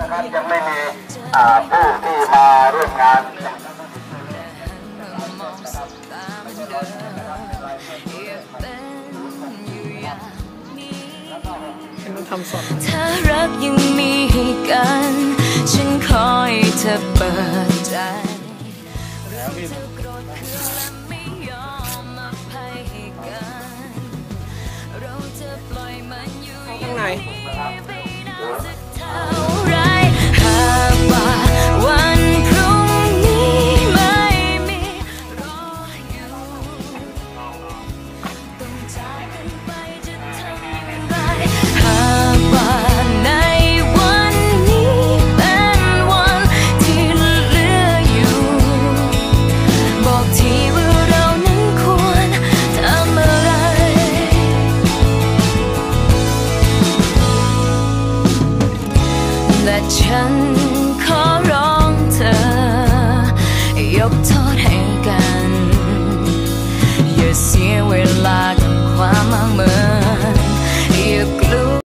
นะครับยังไม่มีผู้ที่มาร่วมงานทำสด เปิดใจวข้างใน ฉันขอร้องเธอ ยกโทษให้